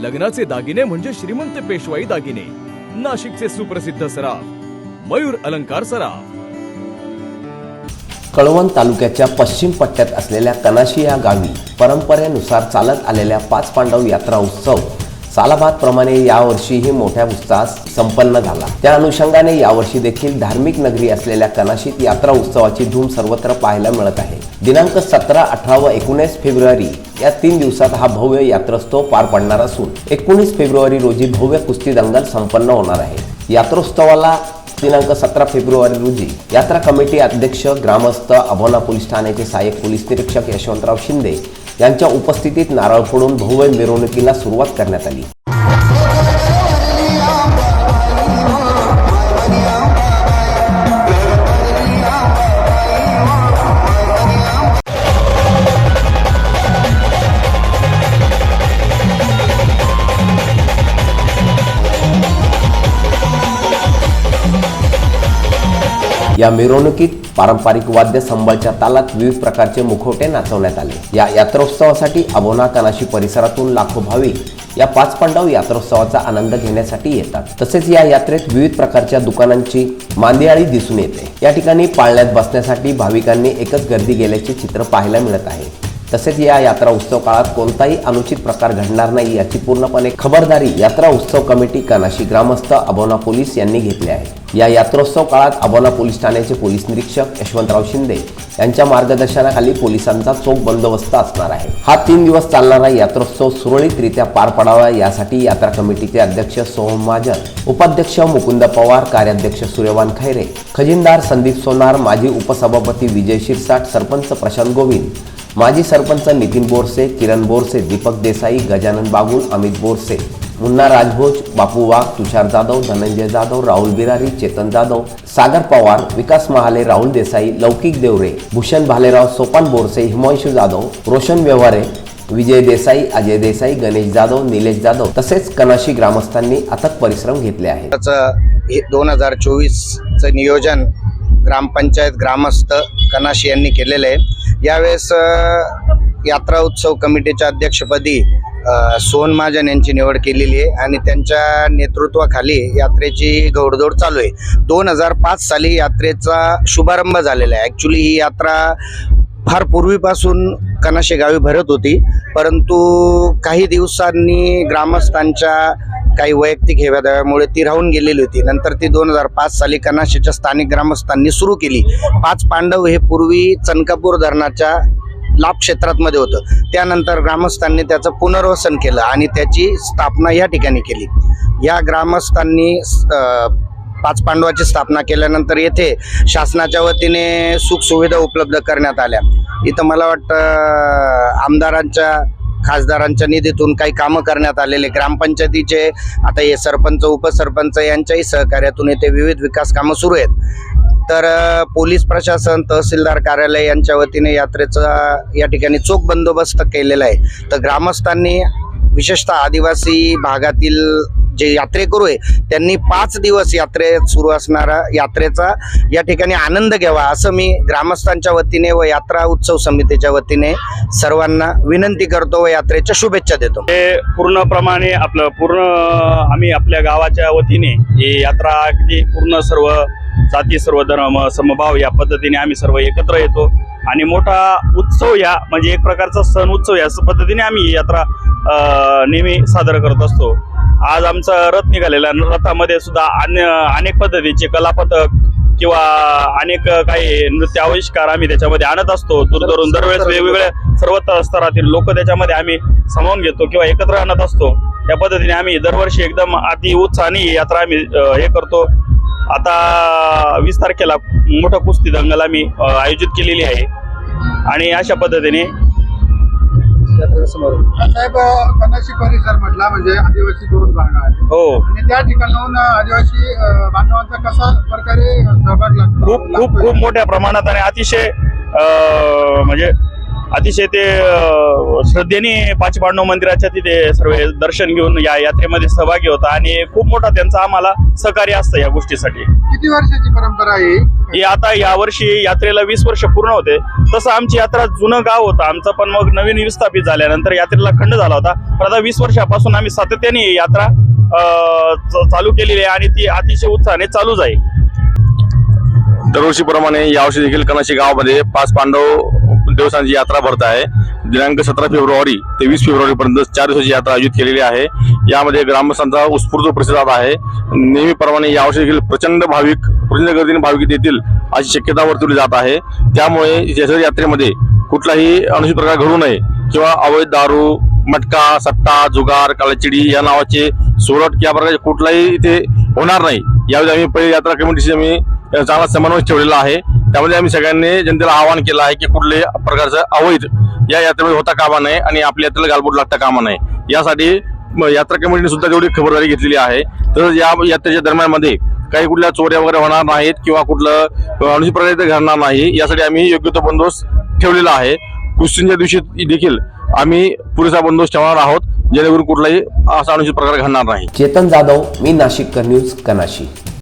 लग्नाचे दागिने म्हणजे श्रीमंत पेशवाई दागिने. नाशिकचे सुप्रसिद्ध सराफ मयूर अलंकार सराफ. कळवण तालुक्याच्या पश्चिम पट्ट्यात असलेल्या कनाशी या गावी परंपरेनुसार चालत आलेल्या पाच पांडव यात्रा उत्सव सालाबादप्रमाणे यावर्षीही मोठ्या उत्साहात संपन्न झाला. त्या अनुषंगाने यावर्षी देखील धार्मिक नगरी असलेल्या कनाशीत यात्रा उत्सवाची धूम सर्वत्र पाहायला मिळत आहे. दिनांक सतरा अठरा व एकोणीस फेब्रुवारी या तीन दिवसात हा भव्य यात्रोत्सव पार पडणार असून एकोणीस फेब्रुवारी रोजी भव्य कुस्ती दंगल संपन्न होणार आहे. यात्रोत्सवाला दिनांक सतरा फेब्रुवारी रोजी यात्रा कमिटी अध्यक्ष ग्रामस्थ अभोना पोलीस ठाण्याचे सहाय्यक पोलीस निरीक्षक यशवंतराव शिंदे यांच्या उपस्थितीत नारळ फोडून भव्य मिरवणुकीला सुरुवात करण्यात आली. या मिरवणुकीत पारंपरिक वाद्य संबळच्या तालात विविध प्रकारचे मुखवटे नाचवण्यात आले. या यात्रोत्सवासाठी अबोना कानाशी परिसरातून लाखो भाविक या पाच पांडव यात्रोत्सवाचा आनंद घेण्यासाठी येतात. तसेच या यात्रेत विविध प्रकारच्या दुकानांची मांदियाळी दिसून येते. या ठिकाणी पाळण्यात बसण्यासाठी भाविकांनी एकच गर्दी गेल्याचे चित्र पाहायला मिळत आहे. तसेच या यात्रा उत्सव काळात कोणताही अनुचित प्रकार घडणार नाही याची पूर्णपणे खबरदारी यात्रा उत्सव कमिटी कानाशी ग्रामस्थ अबोना पोलीस यांनी घेतली आहे. या यात्रोत्सव काळात अबोना पोलीस ठाण्याचे पोलीस निरीक्षक यशवंतराव शिंदे यांच्या मार्गदर्शनाखाली पोलिसांचा चोख बंदोबस्त असणार आहे. हा तीन दिवस चालणारा यात्रोत्सव सुरळीतरित्या पार पडावा यासाठी यात्रा कमिटीचे अध्यक्ष सोहम महाजन उपाध्यक्ष मुकुंद पवार कार्याध्यक्ष सूर्यवान खैरे खजिनदार संदीप सोनार माजी उपसभापती विजय शिरसाट सरपंच प्रशांत गोविंद माजी सरपंच नितीन बोरसे किरण बोरसे दीपक देसाई गजानन बागुल अमित बोरसे मुन्ना राजभोज बापू वाघ तुषार जाधव धनंजय जाधव राहुल बिरारी चेतन जाधव सागर पवार विकास महाले राहुल देसाई लौकिक देवरे भूषण भालेराव सोपान बोरसे हिमांशू जाधव रोशन व्यवहारे विजय देसाई अजय देसाई गणेश जाधव निलेश जाधव तसेच कनाशी ग्रामस्थांनी अथक परिश्रम घेतले आहे त्याचं हे दोन हजार चोवीसचं नियोजन ग्रामपंचायत ग्रामस्थ कनाशी यांनी केलेलं आहे. यावेळेस यात्रा उत्सव कमिटीच्या अध्यक्षपदी सोन सोहन महाजन यांची निवड केलेली आहे आणि त्यांच्या नेतृत्वाखाली यात्रेची घोडदौड चालू आहे. दोन हजार पाच साली यात्रेचा शुभारंभ झालेला आहे. ॲक्च्युली ही यात्रा फार पूर्वीपासून कनाशे गावी भरत होती. परंतु काही दिवसांनी ग्रामस्थांच्या काही वैयक्तिक हेव्यादाव्यामुळे ती राहून गेलेली होती. नंतर ती दोन हजार पाच साली कनाशीच्या स्थानिक ग्रामस्थांनी सुरू केली. पाच पांडव हे पूर्वी चनकापूर धरणाच्या लाभ क्षेत्रामध्ये होतं. त्यानंतर ग्रामस्थांनी त्याचं पुनर्वसन केलं आणि त्याची स्थापना या ठिकाणी केली. या ग्रामस्थांनी पाच पांडवाची स्थापना केल्यानंतर येथे शासनाच्या वतीने सुखसुविधा उपलब्ध करण्यात आल्या. इथं मला वाटतं आमदारांच्या खासदारांच्या निधीतून काही कामं करण्यात आलेले ग्रामपंचायतीचे आता हे सरपंच उपसरपंच यांच्याही सहकार्यातून येथे विविध विकास कामं सुरू आहेत. तर पोलीस प्रशासन तहसीलदार कार्यालय यांच्या वतीने यात्रेचा या ठिकाणी चोख बंदोबस्त केलेला आहे. तर ग्रामस्थांनी विशेषतः आदिवासी भागातील जे यात्रेकरू आहे त्यांनी पाच दिवस यात्रेत सुरू असणारा यात्रेचा या ठिकाणी आनंद घ्यावा असं मी ग्रामस्थांच्या वतीने व यात्रा उत्सव समितीच्या वतीने सर्वांना विनंती करतो व यात्रेच्या शुभेच्छा देतो. हे पूर्णप्रमाणे आपलं पूर्ण आम्ही आपल्या गावाच्या वतीने ही यात्रा अगदी पूर्ण सर्व जाती सर्व धर्म समभाव या पद्धतीने आम्ही सर्व एकत्र येतो. आणि मोठा उत्सव या म्हणजे एक प्रकारचा सण उत्सव या पद्धतीने आम्ही यात्रा नेहमी सादर करत असतो. आज आमचा रथ निघालेला रथामध्ये सुद्धा अन्य अनेक पद्धतीचे कलापथक किंवा अनेक काही नृत्य आविष्कार आम्ही त्याच्यामध्ये आणत असतो. दूरदूरून दरवेळेस वेगवेगळ्या सर्व स्तरातील लोक त्याच्यामध्ये आम्ही सामावून घेतो किंवा एकत्र आणत असतो. त्या पद्धतीने आम्ही दरवर्षी एकदम अति उत्साहाने यात्रा आम्ही हे करतो. आता वीस तारखेला मोठं कुस्ती दंगल आम्ही आयोजित केलेली आहे. आणि अशा पद्धतीने साहेब कनाशी परिसर म्हटला म्हणजे आदिवासी दोन भाग आहे हो. आणि त्या ठिकाणाहून आदिवासी बांधवांचा कसा प्रकारे सहभाग लागतो खूप खूप खूप मोठ्या प्रमाणात आणि अतिशय अ, म्हणजे अतिशय ते श्रद्धेने पाच पांडव मंदिराच्या तिथे सर्व दर्शन घेऊन या यात्रेमध्ये सहभागी होता आणि खूप मोठा त्यांचा आम्हाला सहकार्य असतं या गोष्टीसाठी. किती वर्षाची परंपरा आहे ही? ही आता या वर्षी यात्रेला वीस वर्ष पूर्ण होते. तसं आमची यात्रा जुनं गाव होतं. आमचं पण मग नवीन विस्थापित झाल्यानंतर यात्रेला खंड झाला होता. पण आता वीस वर्षापासून आम्ही सातत्याने ही यात्रा चालू केलेली आहे आणि ती अतिशय उत्साहाने चालूच आहे दरवर्षीप्रमाणे यावर्षी देखील कनाशी गावामध्ये पाच पांडव दिवसांची यात्रा भरत आहे. दिनांक सतरा फेब्रुवारी ते वीस फेब्रुवारीपर्यंत चार दिवसाची यात्रा आयोजित केलेली आहे. यामध्ये ग्रामस्थांचा उत्स्फूर्त प्रतिसाद आहे. नेहमीप्रमाणे यावर्षी देखील प्रचंड भाविक प्रचंड गर्दीने भाविक येतील अशी शक्यता वर्तवली जात आहे. त्यामुळे या यात्रेमध्ये कुठलाही अनुचित प्रकार घडू नये किंवा अवैध दारू मटका सट्टा जुगार काळचिडी या नावाचे सोरट या प्रकारचे कुठलाही इथे होणार नाही. यावेळी आम्ही पहिली यात्रा कमिटीशी आम्ही चांगला समन्वय ठेवलेला आहे. त्यामध्ये आम्ही सगळ्यांनी जनतेला आवाहन केलं आहे की कुठल्याही प्रकारचं अवैध या यात्रेमध्ये होता कामा नये आणि आपल्या यात्रेला गालबोट लागता कामा नये. यासाठी यात्रा कमिटीने सुद्धा तेवढी खबरदारी घेतलेली आहे. तर या यात्रेच्या दरम्यानमध्ये काही कुठल्या चोऱ्या वगैरे होणार नाहीत किंवा कुठलं अ, अनुचित प्रकार घडणार नाही यासाठी आम्ही योग्य तो बंदोबस्त ठेवलेला आहे. कुस्तींच्या दिवशी देखील आम्ही पुरेसा बंदोबस्त ठेवणार आहोत जेणेकरून कुठलाही असा अनुचित प्रकार घडणार नाही. चेतन जाधव मी नाशिककर न्यूज कनाशी